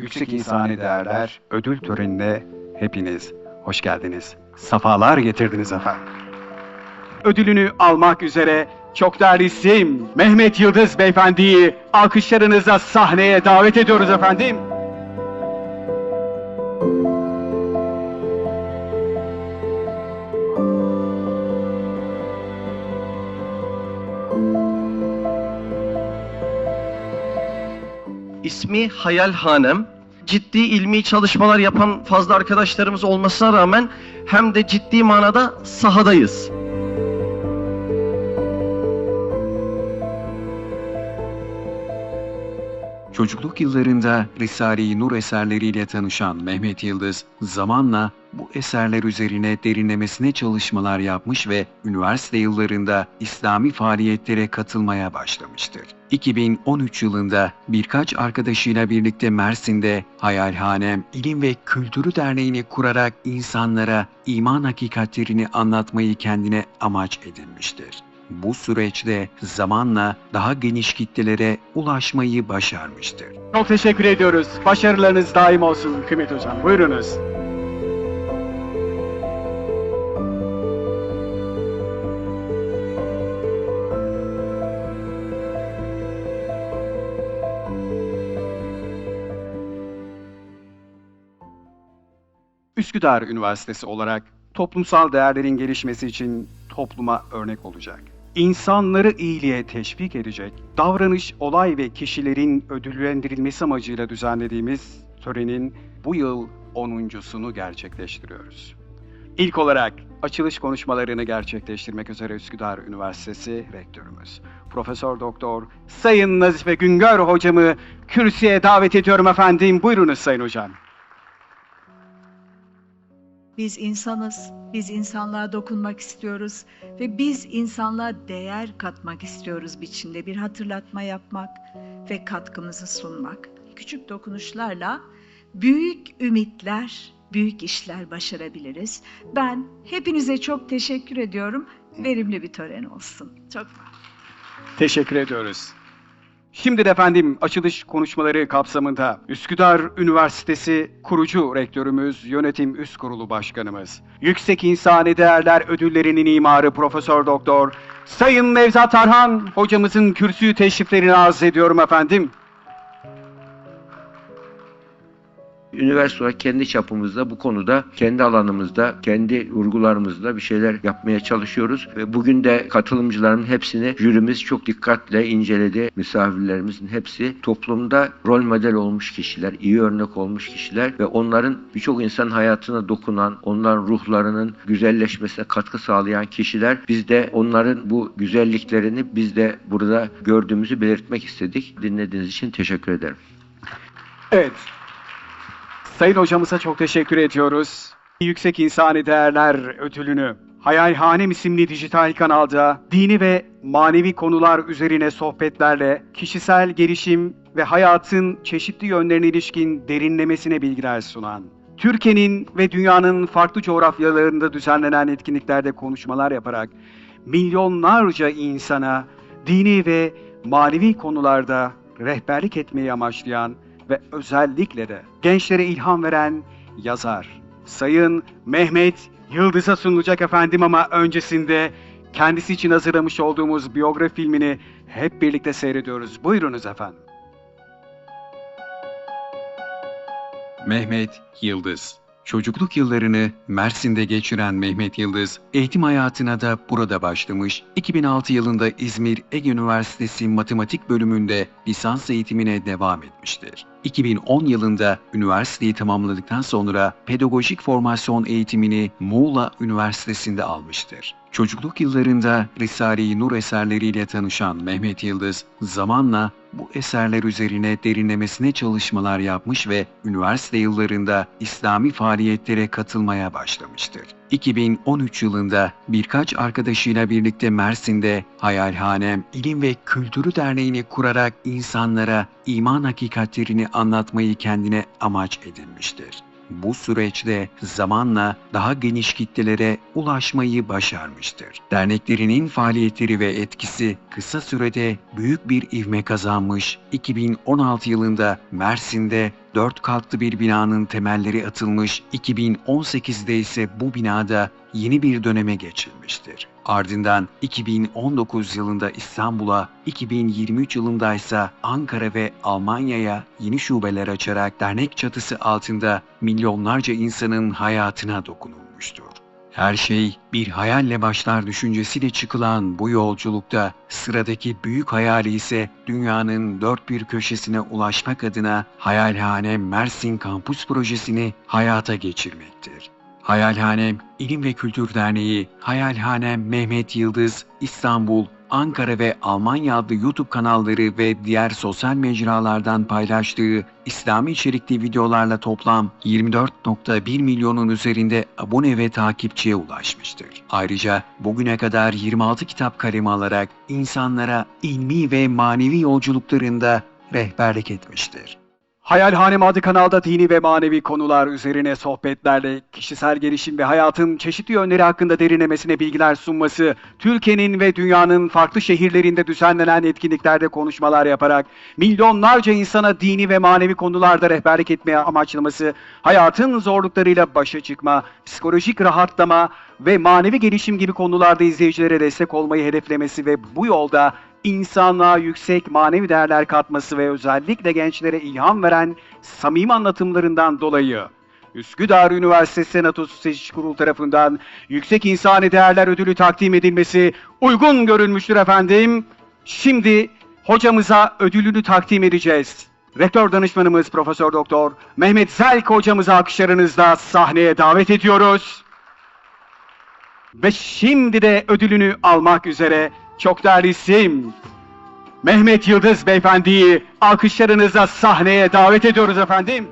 Yüksek İnsani Değerler ödül törenine hepiniz hoş geldiniz. Safalar getirdiniz efendim. Ödülünü almak üzere çok değerli isim Mehmet Yıldız Beyefendi'yi alkışlarınızla sahneye davet ediyoruz efendim. İsmi Hayal Hanem. Ciddi ilmi çalışmalar yapan fazla arkadaşlarımız olmasına rağmen hem de ciddi manada sahadayız. Çocukluk yıllarında Risale-i Nur eserleriyle tanışan Mehmet Yıldız, zamanla bu eserler üzerine derinlemesine çalışmalar yapmış ve üniversite yıllarında İslami faaliyetlere katılmaya başlamıştır. 2013 yılında birkaç arkadaşıyla birlikte Mersin'de Hayalhanem İlim ve Kültürü Derneği'ni kurarak insanlara iman hakikatlerini anlatmayı kendine amaç edinmiştir. Bu süreçte zamanla daha geniş kitlelere ulaşmayı başarmıştır. Çok teşekkür ediyoruz. Başarılarınız daim olsun Kıymet Hocam. Buyurunuz. Üsküdar Üniversitesi olarak toplumsal değerlerin gelişmesi için topluma örnek olacak. İnsanları iyiliğe teşvik edecek, davranış, olay ve kişilerin ödüllendirilmesi amacıyla düzenlediğimiz törenin bu yıl 10.sunu gerçekleştiriyoruz. İlk olarak açılış konuşmalarını gerçekleştirmek üzere Üsküdar Üniversitesi Rektörümüz Profesör Doktor Sayın Nazife Güngör hocamı kürsüye davet ediyorum efendim. Buyurunuz Sayın Hocam. Biz insanız, biz insanlığa dokunmak istiyoruz ve biz insanlığa değer katmak istiyoruz biçimde bir hatırlatma yapmak ve katkımızı sunmak. Küçük dokunuşlarla büyük ümitler, büyük işler başarabiliriz. Ben hepinize çok teşekkür ediyorum. Verimli bir tören olsun. Çok Teşekkür ediyoruz. Şimdi de efendim açılış konuşmaları kapsamında Üsküdar Üniversitesi kurucu rektörümüz, yönetim üst kurulu başkanımız, Yüksek İnsani Değerler Ödülleri'nin imarı Profesör Doktor Sayın Nevzat Arhan hocamızın kürsüyü teşriflerini arz ediyorum efendim. Üniversite olarak kendi çapımızda bu konuda, kendi alanımızda, kendi vurgularımızda bir şeyler yapmaya çalışıyoruz. Ve bugün de katılımcıların hepsini jürimiz çok dikkatle inceledi. Misafirlerimizin hepsi toplumda rol model olmuş kişiler, iyi örnek olmuş kişiler ve onların birçok insan hayatına dokunan, onların ruhlarının güzelleşmesine katkı sağlayan kişiler. Biz de onların bu güzelliklerini biz de burada gördüğümüzü belirtmek istedik. Dinlediğiniz için teşekkür ederim. Evet. Sayın hocamıza çok teşekkür ediyoruz. Yüksek İnsani Değerler Ödülünü Hayalhanem isimli dijital kanalda dini ve manevi konular üzerine sohbetlerle kişisel gelişim ve hayatın çeşitli yönlerine ilişkin derinlemesine bilgiler sunan, Türkiye'nin ve dünyanın farklı coğrafyalarında düzenlenen etkinliklerde konuşmalar yaparak milyonlarca insana dini ve manevi konularda rehberlik etmeyi amaçlayan ve özellikle de gençlere ilham veren yazar. Sayın Mehmet Yıldız'a sunulacak efendim ama öncesinde kendisi için hazırlamış olduğumuz biyografi filmini hep birlikte seyrediyoruz. Buyurunuz efendim. Mehmet Yıldız Çocukluk yıllarını Mersin'de geçiren Mehmet Yıldız, eğitim hayatına da burada başlamış, 2006 yılında İzmir Ege Üniversitesi Matematik bölümünde lisans eğitimine devam etmiştir. 2010 yılında üniversiteyi tamamladıktan sonra pedagojik formasyon eğitimini Muğla Üniversitesi'nde almıştır. Çocukluk yıllarında Risale-i Nur eserleriyle tanışan Mehmet Yıldız, zamanla bu eserler üzerine derinlemesine çalışmalar yapmış ve üniversite yıllarında İslami faaliyetlere katılmaya başlamıştır. 2013 yılında birkaç arkadaşıyla birlikte Mersin'de Hayalhanem İlim ve Kültürü Derneği'ni kurarak insanlara iman hakikatlerini anlatmayı kendine amaç edinmiştir. Bu süreçte zamanla daha geniş kitlelere ulaşmayı başarmıştır. Derneklerinin faaliyetleri ve etkisi kısa sürede büyük bir ivme kazanmış. 2016 yılında Mersin'de dört katlı bir binanın temelleri atılmış, 2018'de ise bu binada yeni bir döneme geçilmiştir. Ardından 2019 yılında İstanbul'a, 2023 yılında ise Ankara ve Almanya'ya yeni şubeler açarak dernek çatısı altında milyonlarca insanın hayatına dokunulmuştur. Her şey bir hayalle başlar düşüncesiyle çıkılan bu yolculukta sıradaki büyük hayali ise dünyanın dört bir köşesine ulaşmak adına Hayalhane Mersin Kampüs projesini hayata geçirmektir. Hayalhanem İlim ve Kültür Derneği, Hayalhanem Mehmet Yıldız, İstanbul, Ankara ve Almanya adlı YouTube kanalları ve diğer sosyal mecralardan paylaştığı İslami içerikli videolarla toplam 24.1 milyonun üzerinde abone ve takipçiye ulaşmıştır. Ayrıca bugüne kadar 26 kitap kalemi alarak insanlara ilmi ve manevi yolculuklarında rehberlik etmiştir. Hayalhanem adı kanalda dini ve manevi konular üzerine sohbetlerle kişisel gelişim ve hayatın çeşitli yönleri hakkında derinlemesine bilgiler sunması, Türkiye'nin ve dünyanın farklı şehirlerinde düzenlenen etkinliklerde konuşmalar yaparak milyonlarca insana dini ve manevi konularda rehberlik etmeye amaçlaması, hayatın zorluklarıyla başa çıkma, psikolojik rahatlama ve manevi gelişim gibi konularda izleyicilere destek olmayı hedeflemesi ve bu yolda insanlığa yüksek manevi değerler katması ve özellikle gençlere ilham veren samimi anlatımlarından dolayı Üsküdar Üniversitesi Senatosu Seçici Kurulu tarafından Yüksek İnsani Değerler Ödülü takdim edilmesi uygun görülmüştür efendim. Şimdi hocamıza ödülünü takdim edeceğiz. Rektör danışmanımız Profesör Doktor Mehmet Zelk hocamızı alkışlarınızla sahneye davet ediyoruz. Ve şimdi de ödülünü almak üzere çok değerli isim Mehmet Yıldız Beyefendi'yi alkışlarınızla sahneye davet ediyoruz efendim.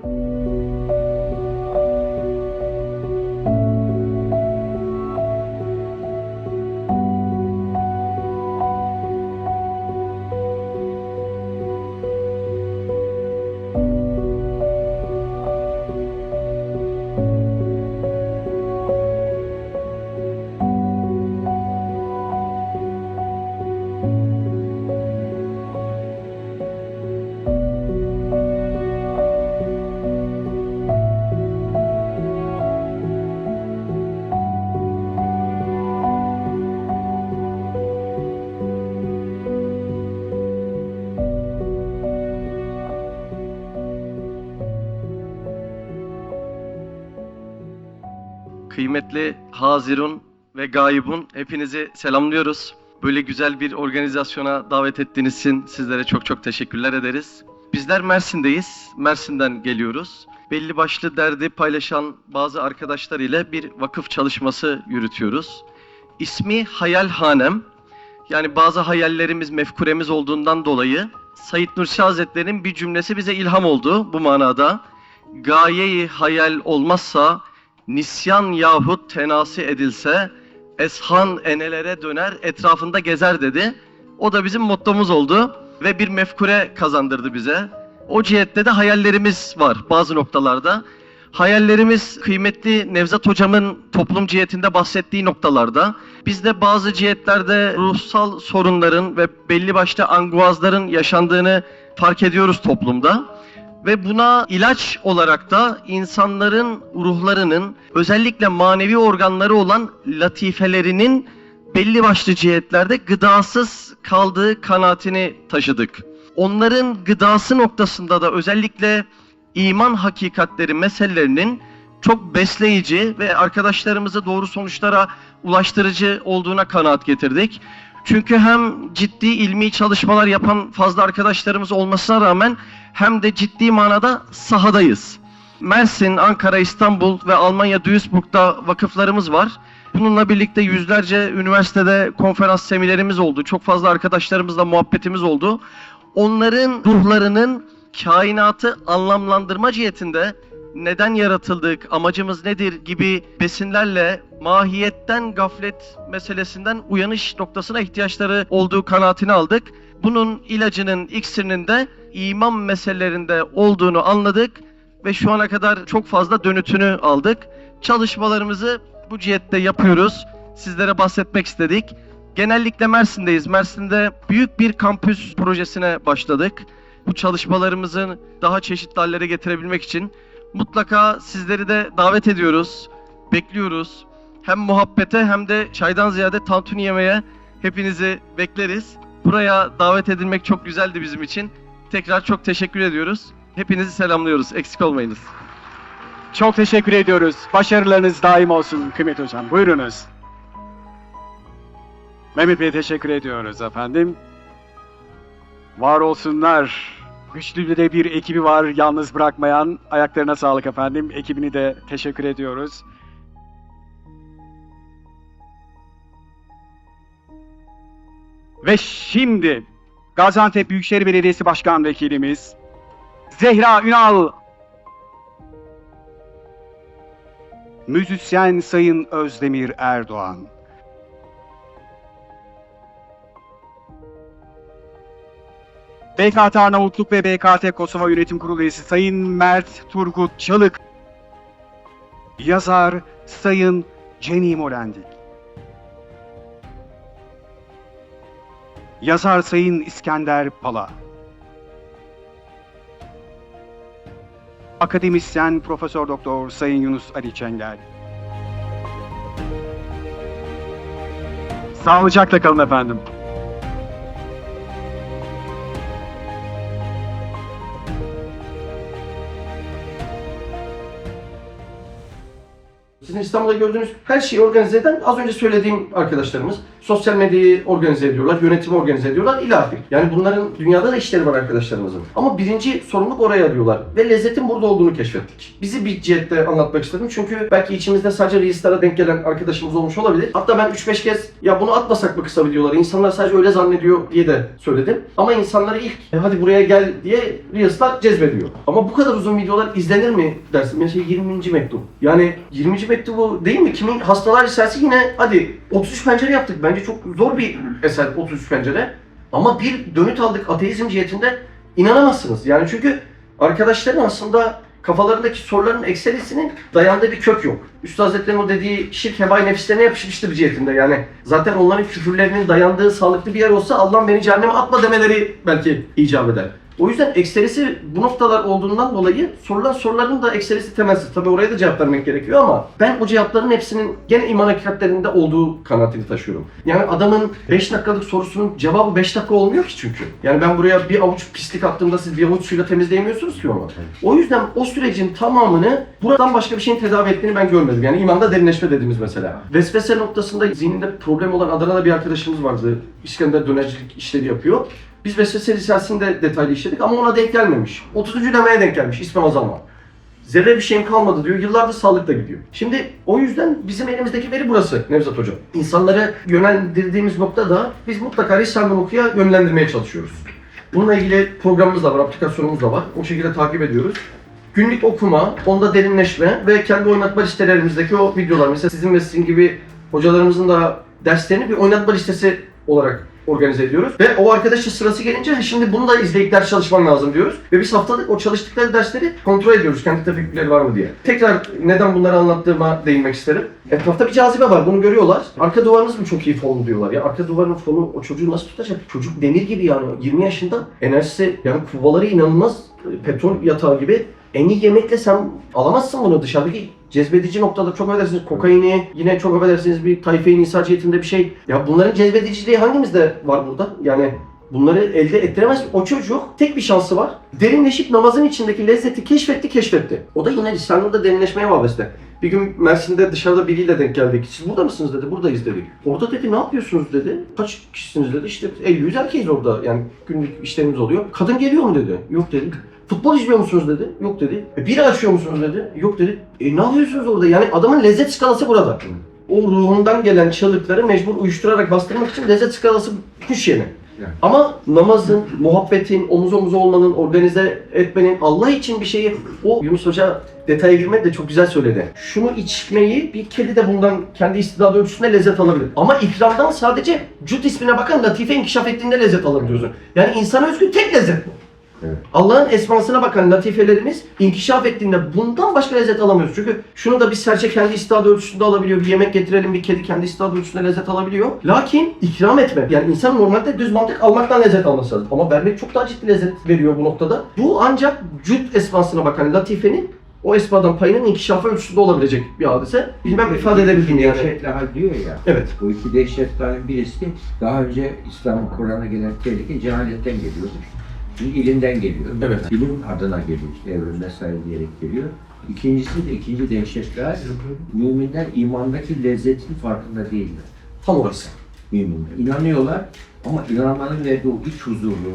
Kıymetli Hazirun ve Gayibun hepinizi selamlıyoruz. Böyle güzel bir organizasyona davet ettiğiniz için sizlere çok çok teşekkürler ederiz. Bizler Mersin'deyiz. Mersin'den geliyoruz. Belli başlı derdi paylaşan bazı arkadaşlar ile bir vakıf çalışması yürütüyoruz. İsmi Hayalhanem. Yani bazı hayallerimiz, mefkuremiz olduğundan dolayı Said Nursi Hazretleri'nin bir cümlesi bize ilham oldu bu manada. Gayeyi hayal olmazsa nisyan yahut tenasi edilse eshan enelere döner etrafında gezer dedi. O da bizim mottomuz oldu ve bir mefkure kazandırdı bize. O cihette de hayallerimiz var bazı noktalarda. Hayallerimiz kıymetli Nevzat hocamın toplum cihetinde bahsettiği noktalarda. Biz de bazı cihetlerde ruhsal sorunların ve belli başlı anguazların yaşandığını fark ediyoruz toplumda. Ve buna ilaç olarak da insanların ruhlarının özellikle manevi organları olan latifelerinin belli başlı cihetlerde gıdasız kaldığı kanaatini taşıdık. Onların gıdası noktasında da özellikle iman hakikatleri meselelerinin çok besleyici ve arkadaşlarımızı doğru sonuçlara ulaştırıcı olduğuna kanaat getirdik. Çünkü hem ciddi ilmi çalışmalar yapan fazla arkadaşlarımız olmasına rağmen hem de ciddi manada sahadayız. Mersin, Ankara, İstanbul ve Almanya Duisburg'da vakıflarımız var. Bununla birlikte yüzlerce üniversitede konferans seminerimiz oldu. Çok fazla arkadaşlarımızla muhabbetimiz oldu. Onların ruhlarının kainatı anlamlandırma cihetinde neden yaratıldık, amacımız nedir gibi besinlerle mahiyetten gaflet meselesinden uyanış noktasına ihtiyaçları olduğu kanaatini aldık. Bunun ilacının, iksirinin de iman meselelerinde olduğunu anladık ve şu ana kadar çok fazla dönütünü aldık. Çalışmalarımızı bu cihette yapıyoruz. Sizlere bahsetmek istedik. Genellikle Mersin'deyiz. Mersin'de büyük bir kampüs projesine başladık. Bu çalışmalarımızı daha çeşitli hallere getirebilmek için mutlaka sizleri de davet ediyoruz. Bekliyoruz. Hem muhabbete hem de çaydan ziyade tantuni yemeye hepinizi bekleriz. Buraya davet edilmek çok güzeldi bizim için. Tekrar çok teşekkür ediyoruz. Hepinizi selamlıyoruz. Eksik olmayınız. Çok teşekkür ediyoruz. Başarılarınız daim olsun Kıymet Hocam. Buyurunuz. Mehmet Bey'e teşekkür ediyoruz efendim. Var olsunlar. Güçlü de bir ekibi var yalnız bırakmayan. Ayaklarına sağlık efendim. Ekibini de teşekkür ediyoruz. Ve şimdi Gaziantep Büyükşehir Belediyesi Başkan Vekilimiz Zehra Ünal Müzisyen Sayın Özdemir Erdoğan. BKT Arnavutluk ve BKT Kosova Yönetim Kurulu üyesi Sayın Mert Turgut Çalık. Yazar Sayın Jenny Molendik. Yazar Sayın İskender Pala. Akademisyen Profesör Doktor Sayın Yunus Ali Çengel. Sağlıcakla kalın efendim. Sizin İstanbul'da gördüğünüz her şeyi organize eden az önce söylediğim arkadaşlarımız. Sosyal medyayı organize ediyorlar, yönetimi organize ediyorlar ilahi. Yani bunların dünyada da işleri var arkadaşlarımızın. Ama birinci sorumluluk oraya arıyorlar. Ve lezzetin burada olduğunu keşfettik. Bizi bir cihette anlatmak istedim. Çünkü belki içimizde sadece reislara denk gelen arkadaşımız olmuş olabilir. Hatta ben 3-5 kez ya bunu atmasak mı kısa videoları? İnsanlar sadece öyle zannediyor diye de söyledim. Ama insanları ilk "E hadi buraya gel diye reelslar cezbediyor. Ama bu kadar uzun videolar izlenir mi dersin? Mesela 20. mektup. Yani 20. mektubu değil mi? Kimin hastalar lisansı yine hadi 33 pencere yaptık. Bence çok zor bir eser 33 pencere. Ama bir dönüt aldık ateizm cihetinde inanamazsınız. Yani çünkü arkadaşların aslında kafalarındaki soruların ekserisinin dayandığı bir kök yok. Üstad Hazretleri'nin o dediği şirk hebai nefislerine yapışmıştır cihetinde. Yani zaten onların küfürlerinin dayandığı sağlıklı bir yer olsa Allah'ım beni cehenneme atma demeleri belki icap eder. O yüzden ekserisi bu noktalar olduğundan dolayı sorulan soruların da ekserisi temelsiz. Tabi oraya da cevap vermek gerekiyor ama ben o cevapların hepsinin gene iman hakikatlerinde olduğu kanaatini taşıyorum. Yani adamın 5 dakikalık sorusunun cevabı 5 dakika olmuyor ki çünkü. Yani ben buraya bir avuç pislik attığımda siz bir avuç suyla temizleyemiyorsunuz ki onu. O yüzden o sürecin tamamını buradan başka bir şeyin tedavi ettiğini ben görmedim. Yani imanda derinleşme dediğimiz mesela. Vesvese noktasında zihninde problem olan Adana'da bir arkadaşımız vardı. İskender dönercilik işleri yapıyor. Biz vesvese lisansında detaylı işledik ama ona denk gelmemiş. 30. demeye denk gelmiş Azalma. Zerre bir şeyim kalmadı diyor. Yıllardır sağlıkla gidiyor. Şimdi o yüzden bizim elimizdeki veri burası Nevzat Hocam. İnsanları yönlendirdiğimiz noktada biz mutlaka Risale-i Oku'ya yönlendirmeye çalışıyoruz. Bununla ilgili programımız da var, aplikasyonumuz da var. O şekilde takip ediyoruz. Günlük okuma, onda derinleşme ve kendi oynatma listelerimizdeki o videolar. Mesela sizin ve sizin gibi hocalarımızın da derslerini bir oynatma listesi olarak organize ediyoruz. Ve o arkadaşın sırası gelince "Ha, şimdi bunu da izleyip ders çalışman lazım diyoruz. Ve biz haftalık o çalıştıkları dersleri kontrol ediyoruz. Kendi tefekkürleri var mı diye. Tekrar neden bunları anlattığıma değinmek isterim. Etrafta bir cazibe var. Bunu görüyorlar. Arka duvarınız mı çok iyi fonlu diyorlar ya. Arka duvarın fonu o çocuğu nasıl tutacak? Çocuk demir gibi yani. 20 yaşında enerjisi yani kuvaları inanılmaz e, petrol yatağı gibi. En iyi yemekle sen alamazsın bunu dışarıdaki cezbedici noktada çok affedersiniz kokaini yine çok affedersiniz bir tayfe-i nisa cihetinde bir şey. Ya bunların cezbediciliği hangimizde var burada? Yani bunları elde ettiremez. O çocuk tek bir şansı var. Derinleşip namazın içindeki lezzeti keşfetti keşfetti. O da yine lisanında derinleşmeye vabeste. Bir gün Mersin'de dışarıda biriyle denk geldik. Siz burada mısınız dedi. Buradayız dedik. Orada dedi ne yapıyorsunuz dedi. Kaç kişisiniz dedi. İşte 50-100 erkeğiz orada. Yani günlük işlerimiz oluyor. Kadın geliyor mu dedi. Yok dedi. Futbol izliyor musunuz dedi. Yok dedi. E, bira açıyor musunuz dedi. Yok dedi. E ne yapıyorsunuz orada? Yani adamın lezzet skalası burada. O ruhundan gelen çığlıkları mecbur uyuşturarak bastırmak için lezzet skalası kuş yeni. Ama namazın, muhabbetin, omuz omuza olmanın, organize etmenin, Allah için bir şeyi, o Yunus Hoca detaya girmedi de çok güzel söyledi. Şunu içmeyi bir kedi de bundan kendi istidadı ölçüsünde lezzet alabilir. Ama ikramdan sadece cüt ismine bakan latife inkişaf ettiğinde lezzet alabiliyorsun. Yani insana özgü tek lezzet bu. Evet. Allah'ın esmasına bakan latifelerimiz inkişaf ettiğinde bundan başka lezzet alamıyoruz. Çünkü şunu da bir serçe kendi istidadı ölçüsünde alabiliyor. Bir yemek getirelim bir kedi kendi istidadı ölçüsünde lezzet alabiliyor. Lakin ikram etme. Yani insan normalde düz mantık almaktan lezzet alması lazım. Ama vermek çok daha ciddi lezzet veriyor bu noktada. Bu ancak cüd esmasına bakan latifenin o esmadan payının inkişafı ölçüsünde olabilecek bir hadise. Bilmem ifade edebildim yani. Dehşetli hal diyor ya. Evet. Bu iki dehşetli birisi daha önce İslam'ın Kur'an'a gelen tehlike cehaletten geliyormuş. Şimdi ilimden geliyor. Evet. İlim adına geliyor işte evrim vesaire diyerek geliyor. İkincisi de ikinci dehşetli hal müminler imandaki lezzetin farkında değiller. Tam orası. Müminler. İnanıyorlar ama inanmanın verdiği o iç huzuru,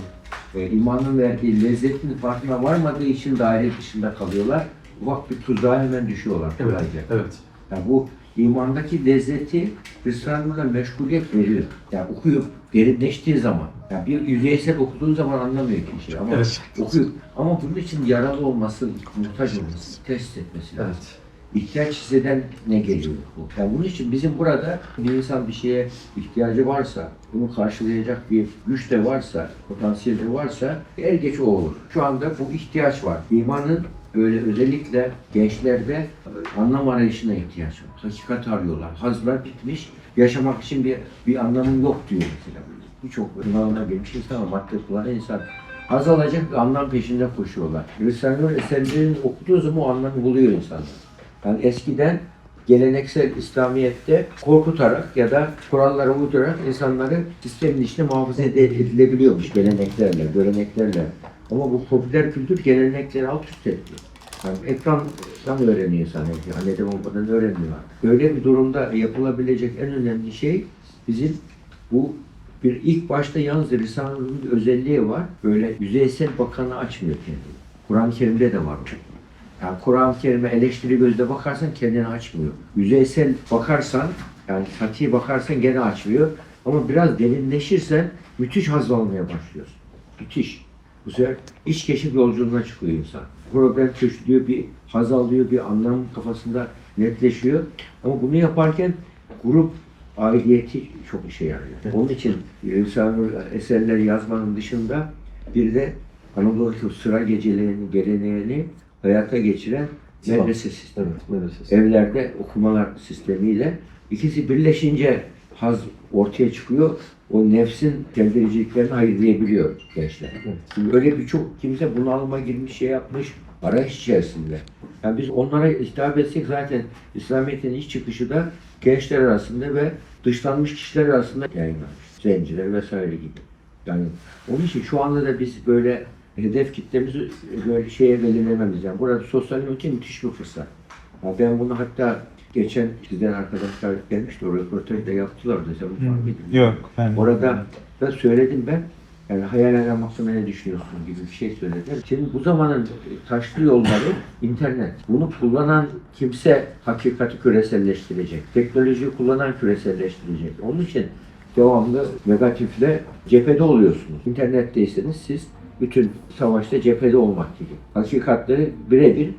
e, imanın verdiği lezzetin farkına varmadığı için daire dışında kalıyorlar. Ufak bir tuzağa hemen düşüyorlar. Evet. kolayca. Evet. Yani bu imandaki lezzeti Hristiyanlıkla meşguliyet veriyor. Yani okuyup derinleştiği zaman, yani bir yüzeysel okuduğun zaman anlamıyor kişi ama Evet. okuyup ama bunun için yaralı olması, muhtaç olması, test etmesi lazım. Evet. İhtiyaç hisseden ne geliyor bu? Yani bunun için bizim burada bir insan bir şeye ihtiyacı varsa, bunu karşılayacak bir güç de varsa, potansiyel de varsa er geç o olur. Şu anda bu ihtiyaç var. İmanın böyle özellikle gençlerde anlam arayışına ihtiyaç var. Hakikat arıyorlar. Hazlar bitmiş. Yaşamak için bir, bir anlamım yok diyor mesela. Birçok bunalına gelmiş insan, madde kullanan insan haz alacak bir anlam peşinde koşuyorlar. Hristiyanlar eserlerini okuduğu zaman o anlamı buluyor insanlar. Yani eskiden geleneksel İslamiyet'te korkutarak ya da kurallara uydurarak insanları sistemin içinde muhafaza ed- edilebiliyormuş geleneklerle, göreneklerle. Ama bu popüler kültür gelenekleri alt üst etti. Yani ekrandan öğreniyor. Yani anneden olmadan öğreniyor. Böyle bir durumda yapılabilecek en önemli şey bizim bu bir ilk başta yalnız Risale'nin bir özelliği var. Böyle yüzeysel bakanı açmıyor kendini. Kur'an-ı Kerim'de de var. bu. Yani Kur'an-ı Kerim'e eleştiri gözle bakarsan kendini açmıyor. Yüzeysel bakarsan, yani sati bakarsan gene açmıyor. Ama biraz derinleşirsen müthiş haz almaya başlıyorsun. Müthiş. Bu sefer iç keşif yolculuğuna çıkıyor insan. Problem çözülüyor, bir haz alıyor, bir anlam kafasında netleşiyor. Ama bunu yaparken grup aidiyeti çok işe yarıyor. Onun için Risale-i eserleri yazmanın dışında bir de Anadolu'daki sıra gecelerini, geleneğini hayata geçiren medrese sistemi. Evet. Evlerde okumalar sistemiyle ikisi birleşince haz ortaya çıkıyor. O nefsin temsilciliklerini ayırlayabiliyor gençler. Şimdi öyle birçok kimse bunalıma girmiş, şey yapmış, arayış içerisinde. Yani biz onlara hitap etsek zaten İslamiyet'in iç çıkışı da gençler arasında ve dışlanmış kişiler arasında yayınlanmış. Zenciler vesaire gibi. Yani onun için şu anda da biz böyle hedef kitlemizi böyle şeye belirlememiz. Yani burada sosyal medya müthiş bir fırsat. Ya ben bunu hatta geçen sizden arkadaşlar gelmişti, o röportajı da yaptılar. Mesela bu fark edildi. Yok ben Orada da söyledim ben. Yani hayal hakkında ne düşünüyorsun gibi bir şey söylediler. Şimdi bu zamanın taşlı yolları internet. Bunu kullanan kimse hakikati küreselleştirecek. Teknolojiyi kullanan küreselleştirecek. Onun için devamlı negatifle cephede oluyorsunuz. İnternetteyseniz siz bütün savaşta cephede olmak gibi. Hakikatleri birebir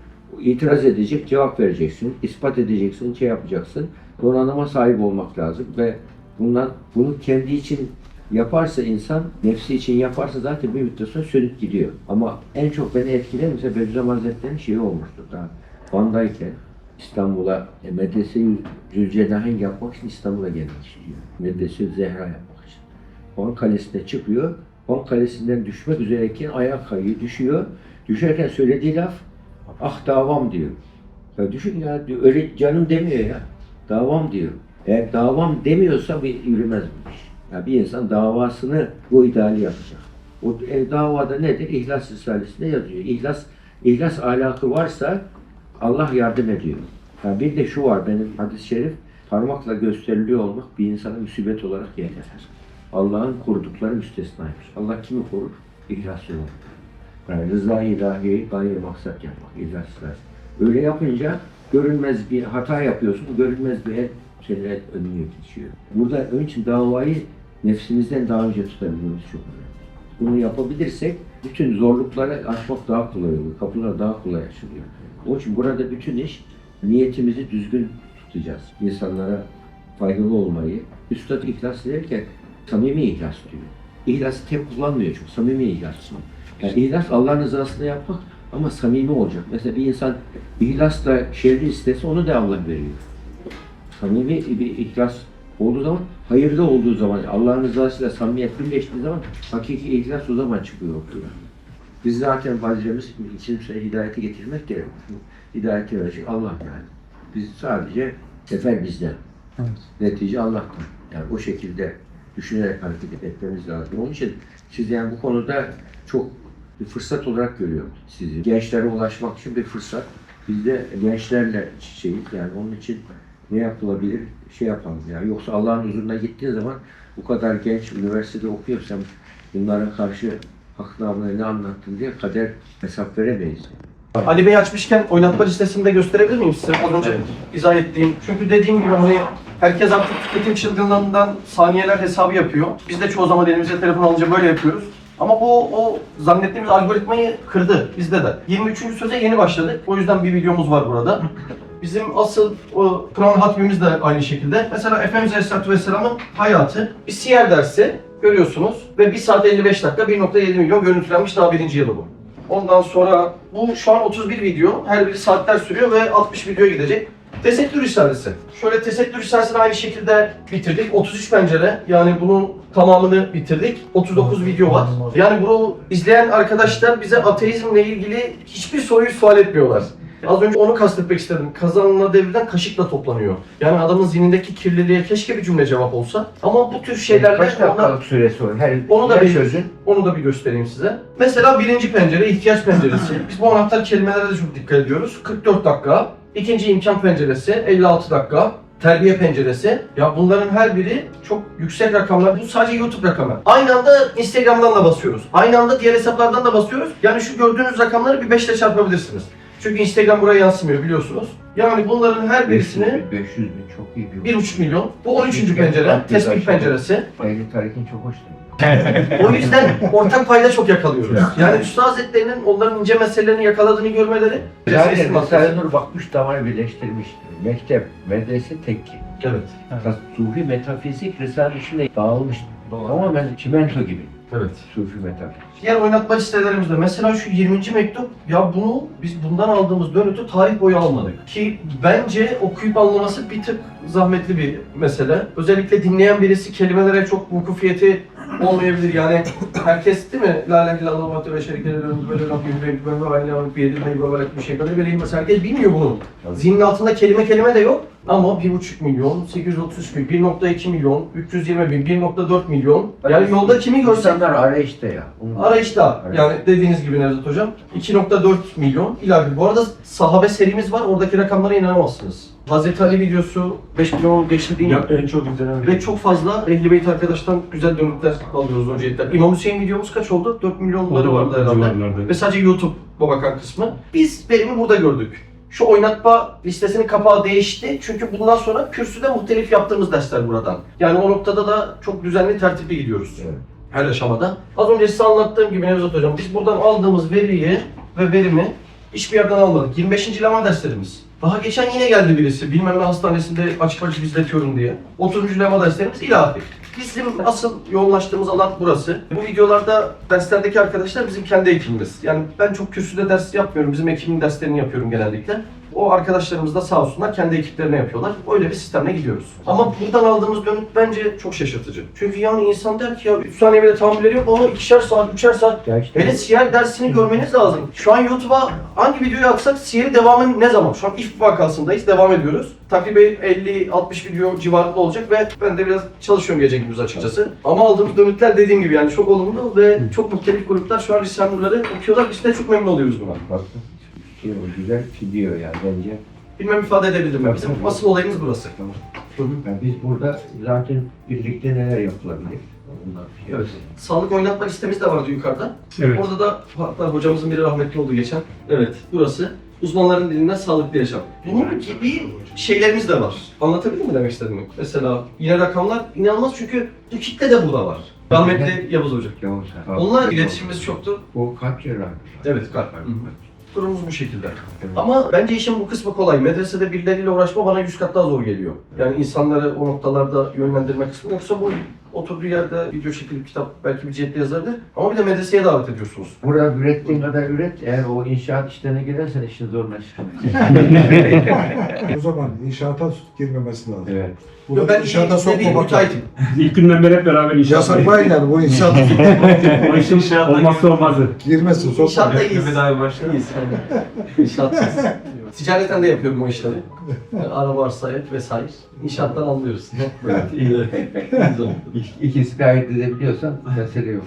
itiraz edecek, cevap vereceksin, ispat edeceksin, şey yapacaksın. Donanıma sahip olmak lazım ve bundan bunu kendi için yaparsa insan, nefsi için yaparsa zaten bir müddet sonra sönüp gidiyor. Ama en çok beni etkileyen mesela Bediüzzaman Hazretleri'nin şeyi olmuştu. Daha Van'dayken İstanbul'a e, Medrese-i yapmak için İstanbul'a gelmek istiyor. Medrese-i Zehra yapmak için. Van Kalesi'ne çıkıyor. Van Kalesi'nden düşmek üzereyken ayağa kayıyor, düşüyor. Düşerken söylediği laf, ah davam diyor. Ya düşün ya, diyor, öyle canım demiyor ya. Davam diyor. Eğer davam demiyorsa bir yürümez bu. Ya bir insan davasını bu ideali yapacak. O e, davada nedir? İhlas Risalesi'nde yazıyor. İhlas, ihlas ahlakı varsa Allah yardım ediyor. Ya bir de şu var benim hadis-i şerif, parmakla gösteriliyor olmak bir insana musibet olarak yeter. Allah'ın korudukları müstesnaymış. Allah kimi korur? İhlas yolu. Yani rıza ilahi gayri maksat yapmak, ihlas Risalesi. Öyle yapınca görünmez bir hata yapıyorsun, görünmez bir seni önüne geçiyor. Burada onun için davayı nefsimizden daha önce tutabilmemiz çok önemli. Bunu yapabilirsek bütün zorlukları aşmak daha kolay olur. Kapılar daha kolay açılıyor. Onun için burada bütün iş niyetimizi düzgün tutacağız. İnsanlara faydalı olmayı. Üstad ihlas derken samimi ihlas diyor. İhlası tek kullanmıyor çok. Samimi ihlas. Yani ihlas Allah'ın rızasını yapmak ama samimi olacak. Mesela bir insan ihlasla şerri istese onu da Allah veriyor. Samimi bir ihlas olduğu zaman, hayırlı olduğu zaman, Allah'ın rızasıyla samimiyet birleştiği zaman hakiki ihlas o zaman çıkıyor ortaya. Biz zaten vazifemiz kimseye hidayeti getirmek değil. Hidayeti verecek Allah yani. Biz sadece sefer bizden. Netice Allah'tan. Yani o şekilde düşünerek hareket etmemiz lazım. Onun için siz yani bu konuda çok bir fırsat olarak görüyorum sizi. Gençlere ulaşmak için bir fırsat. Biz de gençlerle şeyiz yani onun için ne yapılabilir şey yapalım ya. Yoksa Allah'ın huzuruna gittiğin zaman bu kadar genç üniversitede okuyorsam bunlara karşı hak namına ne anlattın diye kader hesap veremeyiz. Ali Bey açmışken oynatma listesini de gösterebilir miyim size? Az önce izah ettiğim. Çünkü dediğim gibi hani herkes artık tüketim çılgınlığından saniyeler hesabı yapıyor. Biz de çoğu zaman elimize telefon alınca böyle yapıyoruz. Ama bu o zannettiğimiz algoritmayı kırdı bizde de. 23. söze yeni başladık. O yüzden bir videomuz var burada. Bizim asıl o Kur'an hatmimiz de aynı şekilde. Mesela Efendimiz Aleyhisselatü Vesselam'ın hayatı bir siyer dersi görüyorsunuz. Ve 1 saat 55 dakika 1.7 milyon görüntülenmiş daha birinci yılı bu. Ondan sonra bu şu an 31 video. Her biri saatler sürüyor ve 60 video gidecek. Tesettür Risalesi. Şöyle Tesettür Risalesi'ni aynı şekilde bitirdik. 33 pencere. Yani bunun tamamını bitirdik. 39 video var. Yani bunu izleyen arkadaşlar bize ateizmle ilgili hiçbir soruyu sual etmiyorlar. Az önce onu kastetmek istedim. Kazanla devrilen kaşıkla toplanıyor. Yani adamın zihnindeki kirliliğe keşke bir cümle cevap olsa. Ama bu tür şeylerle Kaç dakikalık süresi var? Her, Onu da her bir- sözün onu da bir göstereyim size. Mesela birinci pencere ihtiyaç penceresi. Biz bu anahtar kelimelere de çok dikkat ediyoruz. 44 dakika. İkinci imkan penceresi 56 dakika. Terbiye penceresi. Ya bunların her biri çok yüksek rakamlar. Bu sadece YouTube rakamı. Aynı anda Instagram'dan da basıyoruz. Aynı anda diğer hesaplardan da basıyoruz. Yani şu gördüğünüz rakamları bir 5 ile çarpabilirsiniz. Çünkü Instagram buraya yansımıyor biliyorsunuz. Yani bunların her 500 birisini bin, 500 bin çok iyi bir 1,5 milyon. Bu 13. pencere. Tespih penceresi. Ayrı tarihin çok hoştu. O yüzden ortak payda çok yakalıyoruz. Yani Üstad Hazretleri'nin onların ince meselelerini yakaladığını görmeleri Zaten Resim Risale-i Nur bakmış damarı birleştirmiştir. Mektep, medrese tekki. Evet. Evet. Sufi metafizik Risale-i içinde dağılmış. Tamamen çimento gibi. Evet. Sufi metafizik. Diğer oynatma listelerimizde mesela şu 20. mektup ya bunu biz bundan aldığımız dönütü tarih boyu almadık. Ki bence okuyup anlaması bir tık zahmetli bir mesele. Özellikle dinleyen birisi kelimelere çok vukufiyeti olmayabilir. Yani herkes değil mi? La ilahe illallah ve şerike lehu ve lehu ve ve ve bir yedirmeyi ve bir şey böyle vereyim mesela herkes bilmiyor bunu. Zihnin altında kelime kelime de yok. Ama 1,5 milyon, 833 bin, 1.2 milyon, 320 bin, 1.4 milyon. Yani yolda kimi görsek İnsanlar arayışta ya. Arayışta. Evet. Yani dediğiniz gibi Nevzat Hocam. 2.4 milyon ilahi. Bu arada sahabe serimiz var. Oradaki rakamlara inanamazsınız. Hazreti Ali videosu 5 milyon geçti değil mi? en çok izlenen Ve çok fazla Ehl-i Beyt arkadaştan güzel dönütler alıyoruz öncelikle. İmam Hüseyin videomuz kaç oldu? 4 milyonları vardı herhalde. Ve sadece YouTube bu bakan kısmı. Biz verimi burada gördük. Şu oynatma listesinin kapağı değişti. Çünkü bundan sonra kürsüde muhtelif yaptığımız dersler buradan. Yani o noktada da çok düzenli tertipli gidiyoruz. Evet. Her aşamada. Az önce size anlattığım gibi Nevzat Hocam, biz buradan aldığımız veriyi ve verimi hiçbir yerden almadık. 25. lema derslerimiz. Daha geçen yine geldi birisi, bilmem ne hastanesinde açık açık izletiyorum diye. 30. lema derslerimiz ilahi. Bizim asıl yoğunlaştığımız alan burası. Bu videolarda derslerdeki arkadaşlar bizim kendi ekibimiz. Yani ben çok kürsüde ders yapmıyorum. Bizim ekibin derslerini yapıyorum genellikle. O arkadaşlarımız da sağ olsunlar kendi ekiplerine yapıyorlar. Öyle bir sistemle gidiyoruz. Ama buradan aldığımız dönüt bence çok şaşırtıcı. Çünkü yani insan der ki ya 3 saniye bile tahammülleri yok ama ikişer saat, üçer saat Ya işte Hele siyer dersini görmeniz lazım. Şu an YouTube'a hangi videoyu atsak siyeri devamı ne zaman? Şu an if vakasındayız, devam ediyoruz. Takribi 50-60 video civarında olacak ve ben de biraz çalışıyorum gece gündüz açıkçası. Ama aldığımız dönütler dediğim gibi yani çok olumlu ve çok muhtelif gruplar şu an Nur'ları okuyorlar. Biz de çok memnun oluyoruz buna. baktım. Şey, o güzel gidiyor yani bence. Bilmem ifade edebildim mi? Bizim asıl olayımız burası. Yani biz burada zaten birlikte neler yapılabilir? Bunlar şey Evet. Sağlık oynatma listemiz de vardı yukarıda. Evet. Orada da hatta hocamızın biri rahmetli oldu geçen. Evet, burası. Uzmanların dilinden sağlıklı yaşam. Bunun gibi şeylerimiz de var. Anlatabildim mi demek istediğimi? Mesela yine rakamlar inanılmaz çünkü bu kitle de burada var. Rahmetli Yavuz Hoca. Yavuz. Onunla iletişimimiz çoktu. O kaç cerrah? Evet, kalp. Durumumuz bu şekilde. Ama bence işin bu kısmı kolay. Medresede birileriyle uğraşma bana yüz kat daha zor geliyor. Yani insanları o noktalarda yönlendirme kısmı. Yoksa bu Oturduğu yerde video çekilip kitap belki bir ciltte yazabilir. Ama bir de medreseye davet ediyorsunuz. Burada ürettiğin kadar üret. Eğer o inşaat işlerine girersen işin zorlaşır. O zaman inşaata girmemesi lazım. evet. Burada ben inşaata lazım. müteahhitim. İlk günden beri hep beraber inşaat Yasaklayın yani bu inşaat O işin olmazsa olmazı. girmesin sokma. İnşaatta iyiyiz. İyiyiz. İnşaatsız. Ticareten de yapıyorum o işleri. Yani araba arsa ev vesaire. İnşaattan anlıyoruz. İkisi de ayırt edebiliyorsan mesele yok.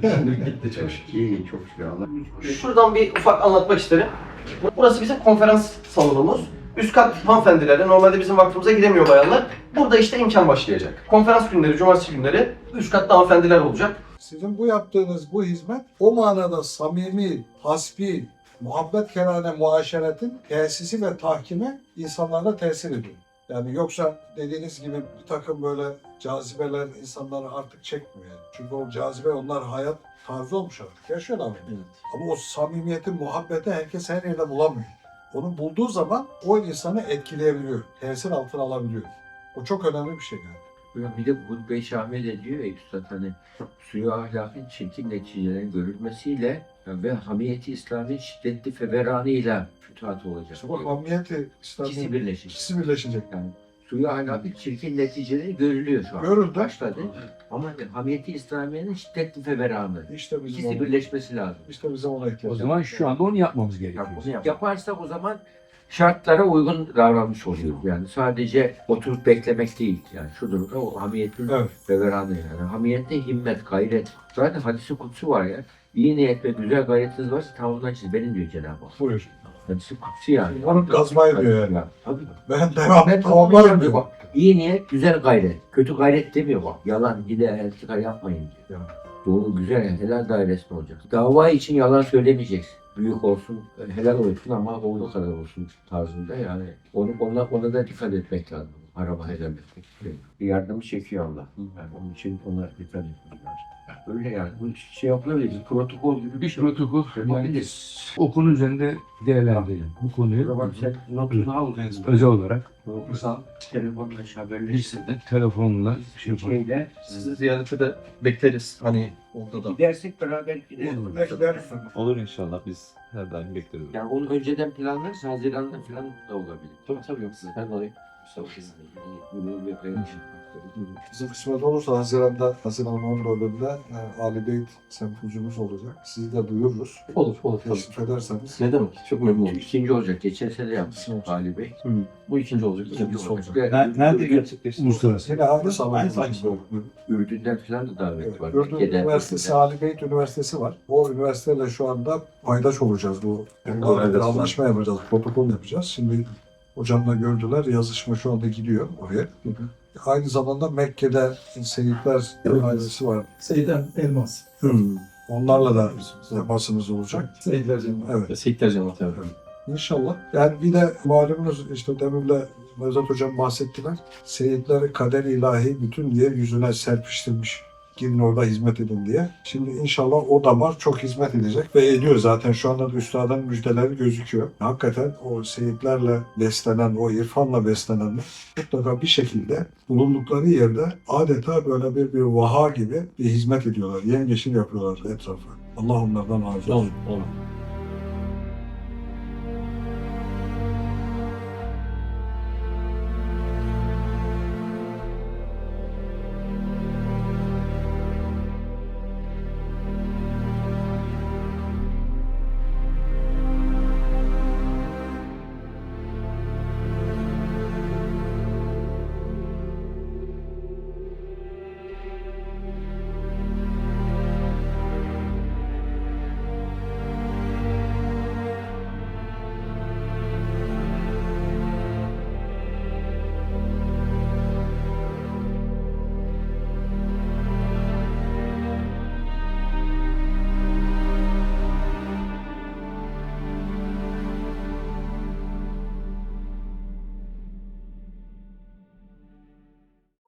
Şimdi gitti çok şükür. İyi çok şükür Allah. Şuradan bir ufak anlatmak isterim. Burası bizim konferans salonumuz. Üst kat hanımefendilere, normalde bizim vaktimize gidemiyor bayanlar. Burada işte imkan başlayacak. Konferans günleri, cumartesi günleri üst katta hanımefendiler olacak. Sizin bu yaptığınız bu hizmet o manada samimi, hasbi, muhabbet kenarına muaşeretin tesisi ve tahkimi insanlara tesir ediyor. Yani yoksa dediğiniz gibi bir takım böyle cazibeler insanları artık çekmiyor. Çünkü o cazibe onlar hayat tarzı olmuş artık. Yaşıyorlar. Ama o samimiyeti, muhabbeti herkes her yerde bulamıyor. Onu bulduğu zaman o insanı etkileyebiliyor. Tesir altına alabiliyor. O çok önemli bir şey yani. Bir de Budbe Şamil de diyor ya Üstad hani suyu ahlakın çirkin neticelerin görülmesiyle ve hamiyeti İslam'ın şiddetli feveranıyla fütuhat olacak. İşte bu hamiyeti İslam'ın İkisi birleşecek. ikisi birleşecek. Yani suyu ahlakın çirkin neticeleri görülüyor şu an. Görüldü. Başladı. Ama hamiyeti İslamiye'nin şiddetli feveranı. İşte bizim, İkisi ona, birleşmesi lazım. işte bizim ona O ihtiyacımız zaman şu anda onu yapmamız gerekiyor. Yap- bunu yap- Yaparsak o zaman şartlara uygun davranmış oluyoruz. Yani sadece oturup beklemek değil. Yani şu durumda o hamiyetin Evet. yani. Hamiyette himmet, gayret. Zaten hadisi kutsu var ya. İyi niyet ve güzel gayretiniz varsa tamamından siz benim diyor Cenab-ı Hak. Buyur. Hadisi kutsu yani. Onu gazmayı diyor yani. Tabii. Ben devam tamamlarım diyor. bak. İyi niyet, güzel gayret. Kötü gayret demiyor bak. Yalan, entikar yapmayın diyor. Ya. Doğru, güzel, helal dairesinde olacak. Dava için yalan söylemeyeceksin. Büyük olsun, helal olsun ama olduğu kadar olsun tarzında yani. Onu, ona, ona da dikkat etmek lazım. Araba helal etmek. Bir yardımı çekiyor Allah. Yani onun için ona dikkat etmek lazım. Öyle yani. Bu şey yapılabilir. Bir protokol gibi Bir protokol yani yapabiliriz. o konu üzerinde değerlendirelim. Bu konuyu zaman sen notunu al. özel olarak Kısa telefonla haberleşsin de. telefonla şey yapalım. Şeyle Sizi ziyarete de bekleriz. Hani orada da. gidersek beraber gideriz. Olur inşallah biz her daim bekleriz. Yani onu önceden planlarız, Haziran'da falan da olabilir. Tabii tabii yok sizden dolayı. Paylaşım. Bizim kısmet olursa Haziran'da, Haziran 14'ünde e, Ali Beyt sempozyumumuz olacak. Sizi de duyururuz. Olur, olur tabii. Teşrif ederseniz. Ne demek? Çok memnun oldum. ikinci olacak. Geçen sene olacak. Ali Bey. Bu ikinci olacak. İkinci olacak. olacak. Ve Nerede gerçekleşti? Uluslararası. Yine aynı Aynı zamanda. Ürdün'den falan da davet Evet, var. Ürdün Türkiye'den, Üniversitesi. Ali Beyt Üniversitesi var. O üniversiteyle şu anda paydaş olacağız bu. Anlaşma yapacağız, protokol yapacağız. Şimdi hocamla gördüler, yazışma şu anda gidiyor oraya. Aynı zamanda Mekke'de Seyitler ailesi var. Seyden Elmas. Onlarla da temasımız olacak. Seyitler Cemaati. Evet. Seyitler Cemaati. Evet. İnşallah. Yani bir de malumunuz işte deminle Mevzat Hocam bahsettiler. Seyitleri kader ilahi bütün yeryüzüne serpiştirmiş. Gidin orada hizmet edin diye. Şimdi inşallah o damar çok hizmet edecek ve ediyor zaten. Şu anda da üstadın müjdeleri gözüküyor. Hakikaten o seyitlerle beslenen, o irfanla beslenenler mutlaka bir şekilde bulundukları yerde adeta böyle bir, bir vaha gibi bir hizmet ediyorlar. Yemyeşil yapıyorlar etrafa. Allah onlardan razı olsun. Olur, olur.